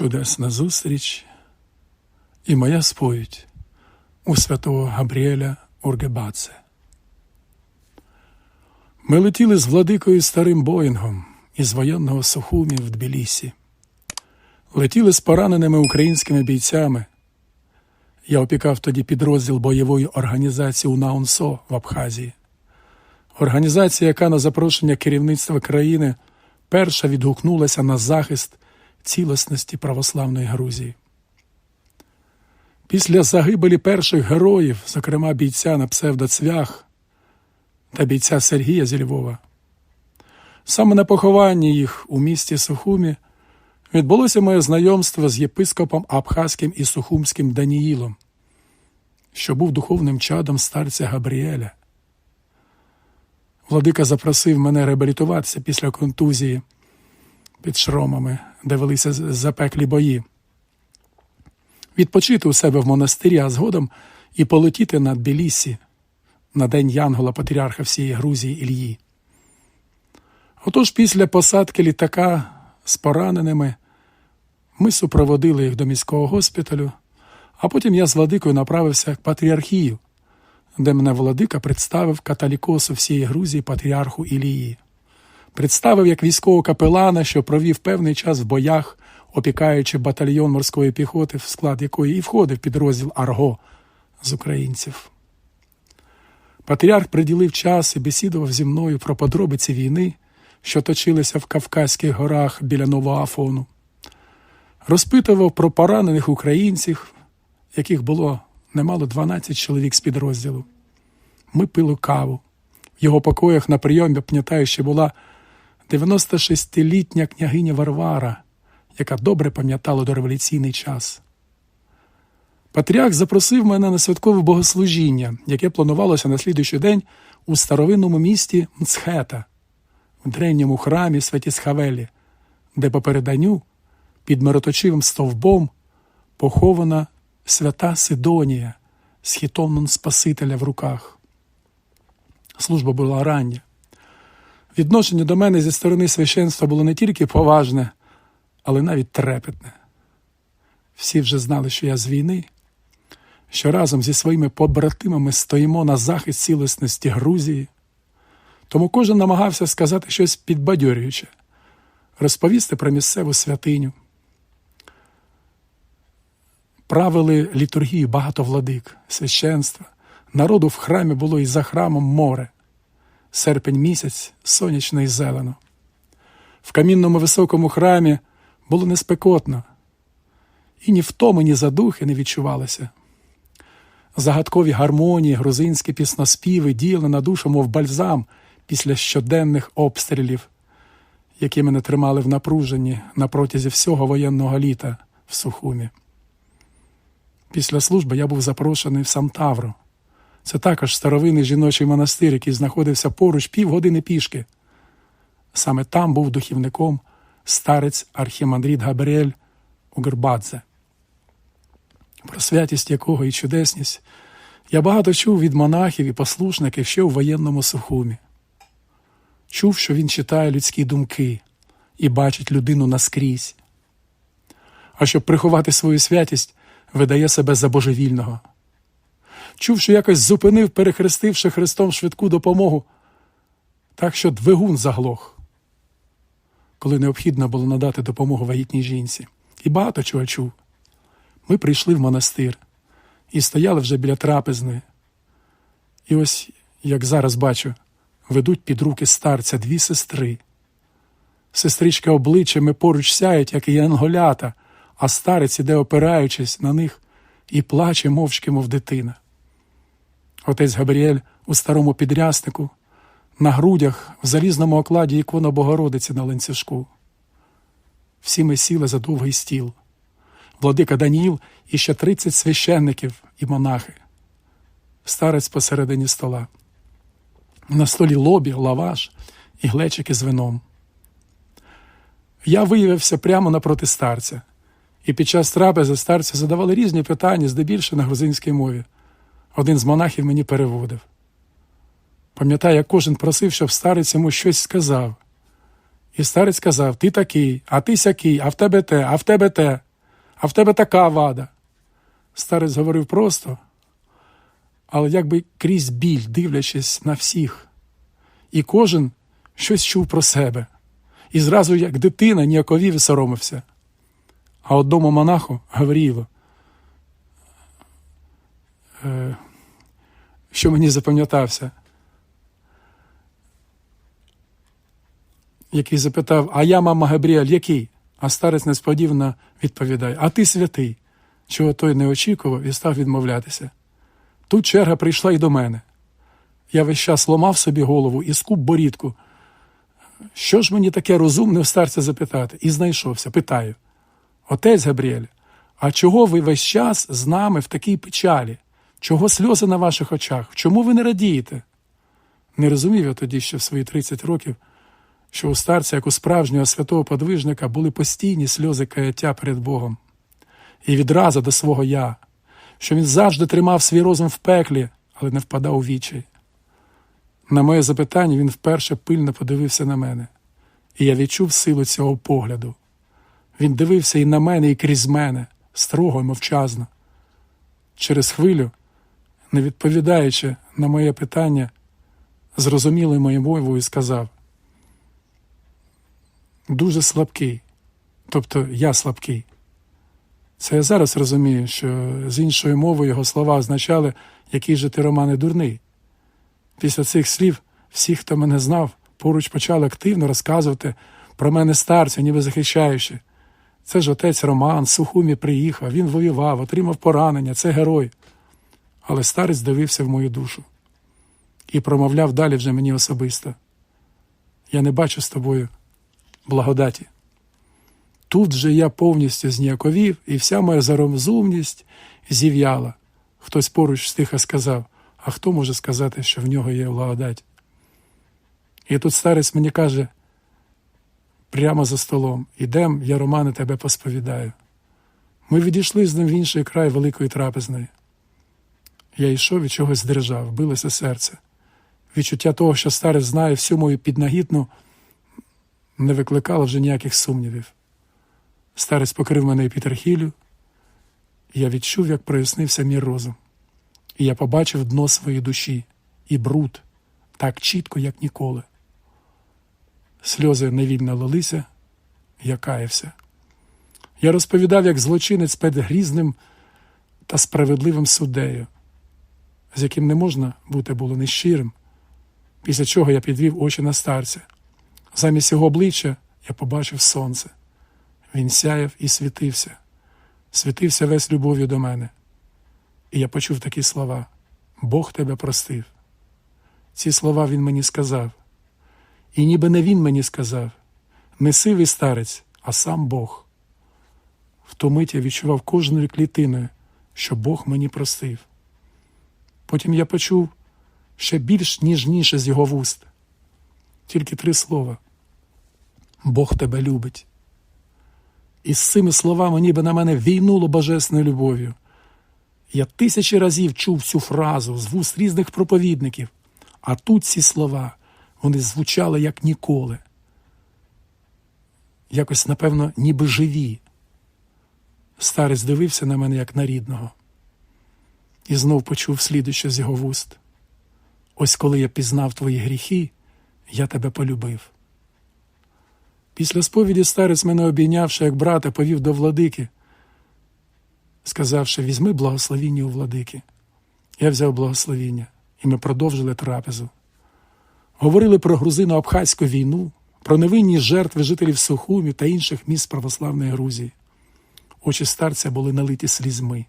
чудесна зустріч і моя сповідь у святого Габріеля Ургебаце. Ми летіли з владикою старим Боїнгом із воєнного Сухумі в Тбілісі. Летіли з пораненими українськими бійцями. Я опікав тоді підрозділ бойової організації УНАУНСО в Абхазії. Організація, яка на запрошення керівництва країни перша відгукнулася на захист цілісності православної Грузії. Після загибелі перших героїв, зокрема бійця на псевдоцвях та бійця Сергія зі Львова, саме на похованні їх у місті Сухумі відбулося моє знайомство з єпископом Абхазьким і Сухумським Даніїлом, що був духовним чадом старця Габріеля. Владика запросив мене реабілітуватися після контузії під шромами, де велися запеклі бої, відпочити у себе в монастирі, а згодом і полетіти на Тбілісі на день Янгола Патріарха всієї Грузії Ільї. Отож, після посадки літака з пораненими ми супроводили їх до міського госпіталю, а потім я з владикою направився к патріархію, де мене владика представив каталікосу всієї Грузії патріарху Ілії. Представив як військового капелана, що провів певний час в боях, опікаючи батальйон морської піхоти, в склад якої і входив підрозділ Арго з українців. Патріарх приділив час і бесідував зі мною про подробиці війни, що точилися в Кавказьких горах біля Нового Афону. Розпитував про поранених українців, яких було немало 12 чоловік з підрозділу. Ми пили каву. В його покоях на прийомі, пам'ятаю, ще була 96-літня княгиня Варвара, яка добре пам'ятала дореволюційний час. Патріарх запросив мене на святкове богослужіння, яке планувалося на слідуючий день у старовинному місті Мцхета, в древньому храмі Святісхавелі, де по переданню під мироточивим стовбом похована свята Сидонія з хітоном Спасителя в руках. Служба була рання. Відношення до мене зі сторони священства було не тільки поважне, але навіть трепетне. Всі вже знали, що я з війни, що разом зі своїми побратимами стоїмо на захист цілісності Грузії, тому кожен намагався сказати щось підбадьорююче, розповісти про місцеву святиню. Правили літургію багато владик, священства. Народу в храмі було і за храмом море, серпень місяць сонячно і зелено. В камінному високому храмі було неспекотно, і ні втоми, ні задухи не відчувалося. Загадкові гармонії, грузинські пісноспіви діяли на душу, мов бальзам після щоденних обстрілів, які мене тримали в напруженні на протязі всього воєнного літа в Сухумі. Після служби я був запрошений в Самтавро. Це також старовинний жіночий монастир, який знаходився поруч півгодини пішки. Саме там був духівником старець Архімандрит Габріель Угербадзе. Про святість якого і чудесність я багато чув від монахів і послушників ще у воєнному сухумі. Чув, що він читає людські думки і бачить людину наскрізь. А щоб приховати свою святість, видає себе за божевільного. Чув, що якось зупинив, перехрестивши Христом швидку допомогу, так що двигун заглох, коли необхідно було надати допомогу вагітній жінці. І багато чого чув. Ми прийшли в монастир і стояли вже біля трапезної. І ось, як зараз бачу, ведуть під руки старця дві сестри. Сестрички обличчями поруч сяють, як і янголята, а старець іде, опираючись на них, і плаче мовчки, мов дитина. Отець Габріель у старому підряснику, на грудях в залізному окладі ікона Богородиці на ланцюжку. Всі ми сіли за довгий стіл. Владика Даніїл і ще тридцять священників і монахи. Старець посередині стола. На столі лобі, лаваш і глечики з вином. Я виявився прямо напроти старця, і під час трапези старця задавали різні питання, здебільшого на грузинській мові. Один з монахів мені переводив. Пам'ятаю, як кожен просив, щоб старець йому щось сказав. І старець сказав: Ти такий, а ти сякий, а в тебе те, а в тебе те. а в тебе така вада. Старець говорив просто, але якби крізь біль, дивлячись на всіх. І кожен щось чув про себе. І зразу, як дитина, ніяковів і соромився. А одному монаху Гаврієву, е, що мені запам'ятався, який запитав, а я, мама Габріель, який? А старець несподівано відповідає, а ти святий, чого той не очікував і став відмовлятися. Тут черга прийшла й до мене. Я весь час ломав собі голову і скуп борідку. Що ж мені таке розумне в старця запитати? І знайшовся, питаю. Отець Габріель, а чого ви весь час з нами в такій печалі? Чого сльози на ваших очах? Чому ви не радієте? Не розумів я тоді, що в свої 30 років, що у старця, як у справжнього святого подвижника, були постійні сльози каяття перед Богом. І відразу до свого я, що він завжди тримав свій розум в пеклі, але не впадав у вічай. На моє запитання він вперше пильно подивився на мене, і я відчув силу цього погляду. Він дивився і на мене, і крізь мене, строго і мовчазно. Через хвилю, не відповідаючи на моє питання, зрозумілою моєю мовою сказав: дуже слабкий, тобто я слабкий. Це я зараз розумію, що з іншою мовою його слова означали, який же ти Романе дурний. Після цих слів всі, хто мене знав, поруч почали активно розказувати про мене старця, ніби захищаючи. Це ж отець Роман, Сухумі приїхав, він воював, отримав поранення, це герой. Але старець дивився в мою душу і промовляв далі вже мені особисто. Я не бачу з тобою благодаті. Тут же я повністю зніяковів, і вся моя зарозумність зів'яла. Хтось поруч стиха сказав, а хто може сказати, що в нього є благодать? І тут старець мені каже, прямо за столом, ідем, я Романе тебе посповідаю. Ми відійшли з ним в інший край великої трапезної. Я йшов і чогось здержав, билося серце. Відчуття того, що старець знає всю мою піднагітну, не викликало вже ніяких сумнівів. Старець покрив мене епітерхілю, і я відчув, як прояснився мій розум. І я побачив дно своєї душі і бруд так чітко, як ніколи. Сльози невільно лилися, я каявся. Я розповідав, як злочинець перед грізним та справедливим суддею, з яким не можна бути було нещирим, після чого я підвів очі на старця. Замість його обличчя я побачив сонце. Він сяяв і світився, світився весь любов'ю до мене. І я почув такі слова: Бог тебе простив. Ці слова він мені сказав. І ніби не він мені сказав, не сивий старець, а сам Бог. В ту мить я відчував кожною клітиною, що Бог мені простив. Потім я почув ще більш ніжніше з його вуст. Тільки три слова: Бог тебе любить. І з цими словами ніби на мене війнуло божественною любов'ю. Я тисячі разів чув цю фразу з вуст різних проповідників, а тут ці слова вони звучали як ніколи. Якось, напевно, ніби живі. Старець дивився на мене як на рідного. І знов почув слідуще з його вуст. Ось коли я пізнав твої гріхи, я тебе полюбив. Після сповіді старець мене обійнявши, як брата, повів до владики, сказавши, візьми благословіння у владики. Я взяв благословіння, і ми продовжили трапезу. Говорили про грузино-абхазьку війну, про невинні жертви жителів Сухумі та інших міст православної Грузії. Очі старця були налиті слізьми.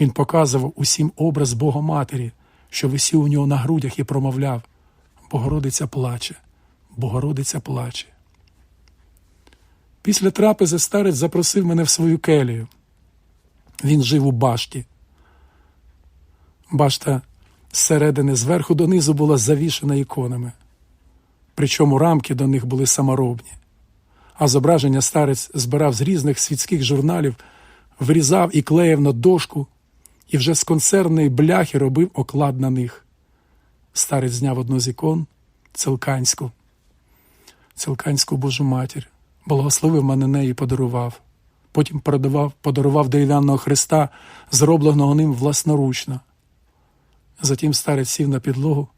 Він показував усім образ Богоматері, що висів у нього на грудях і промовляв Богородиця плаче, Богородиця плаче. Після трапези старець запросив мене в свою келію. Він жив у башті. Башта зсередини зверху донизу була завішена іконами, причому рамки до них були саморобні, а зображення старець збирав з різних світських журналів, вирізав і клеїв на дошку, і вже з концерної бляхи робив оклад на них. Старець зняв одну з ікон Целканську, Целканську Божу матір, благословив мене неї подарував, Потім продавав, подарував дерев'яного хреста, зробленого ним власноручно. Затім старець сів на підлогу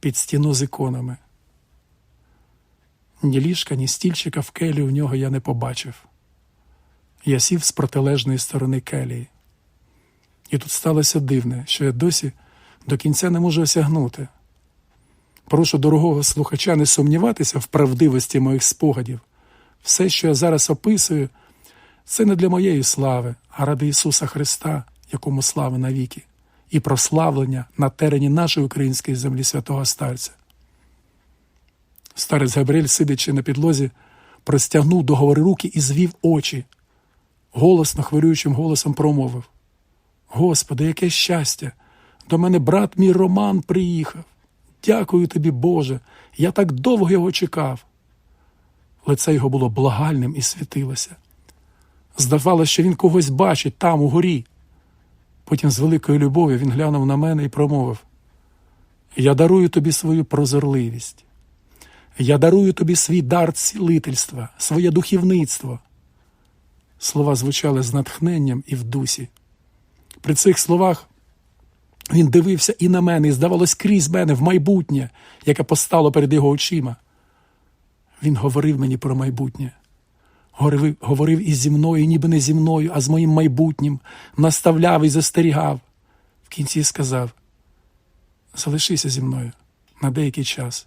під стіну з іконами. Ні ліжка, ні стільчика в келі у нього я не побачив. Я сів з протилежної сторони келії. І тут сталося дивне, що я досі до кінця не можу осягнути. Прошу дорогого слухача не сумніватися в правдивості моїх спогадів. Все, що я зараз описую, це не для моєї слави, а ради Ісуса Христа, якому слава навіки, і прославлення на терені нашої української землі святого старця. Старець Габриель, сидячи на підлозі, простягнув до гори руки і звів очі, голосно хвилюючим голосом промовив: Господи, яке щастя! До мене брат мій Роман приїхав. Дякую тобі, Боже, я так довго його чекав. Лице його було благальним і світилося. Здавалося, що він когось бачить там, у горі. Потім з великою любов'ю він глянув на мене і промовив: Я дарую тобі свою прозорливість. Я дарую тобі свій дар цілительства, своє духівництво. Слова звучали з натхненням і в дусі. При цих словах він дивився і на мене, і, здавалось, крізь мене в майбутнє, яке постало перед його очима. Він говорив мені про майбутнє. Говорив, говорив і зі мною, ніби не зі мною, а з моїм майбутнім, наставляв і застерігав. В кінці сказав: залишися зі мною на деякий час.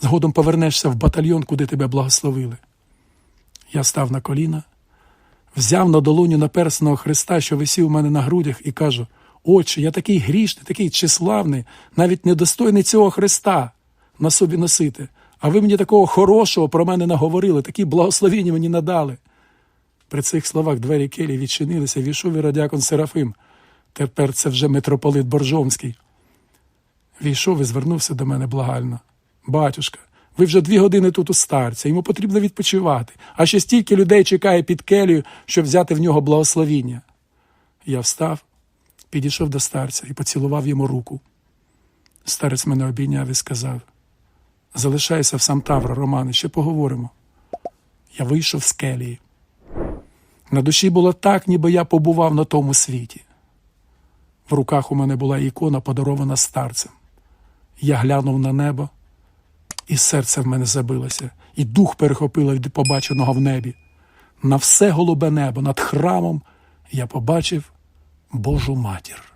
Згодом повернешся в батальйон, куди тебе благословили. Я став на коліна, взяв на долоню наперсного Христа, що висів у мене на грудях, і кажу: Отче, я такий грішний, такий числавний, навіть недостойний цього Христа на собі носити. А ви мені такого хорошого про мене наговорили, такі благословіння мені надали. При цих словах двері келі відчинилися, війшов і радякон Серафим. Тепер це вже митрополит Боржомський. Війшов і звернувся до мене благально. Батюшка, ви вже дві години тут у старця, йому потрібно відпочивати, а ще стільки людей чекає під келію, щоб взяти в нього благословіння. Я встав, підійшов до старця і поцілував йому руку. Старець мене обійняв і сказав: Залишайся в сам Тавра, Романе, ще поговоримо. Я вийшов з келії. На душі було так, ніби я побував на тому світі. В руках у мене була ікона, подарована старцем. Я глянув на небо, і серце в мене забилося, і дух перехопило від побаченого в небі. На все голубе небо над храмом я побачив Божу матір.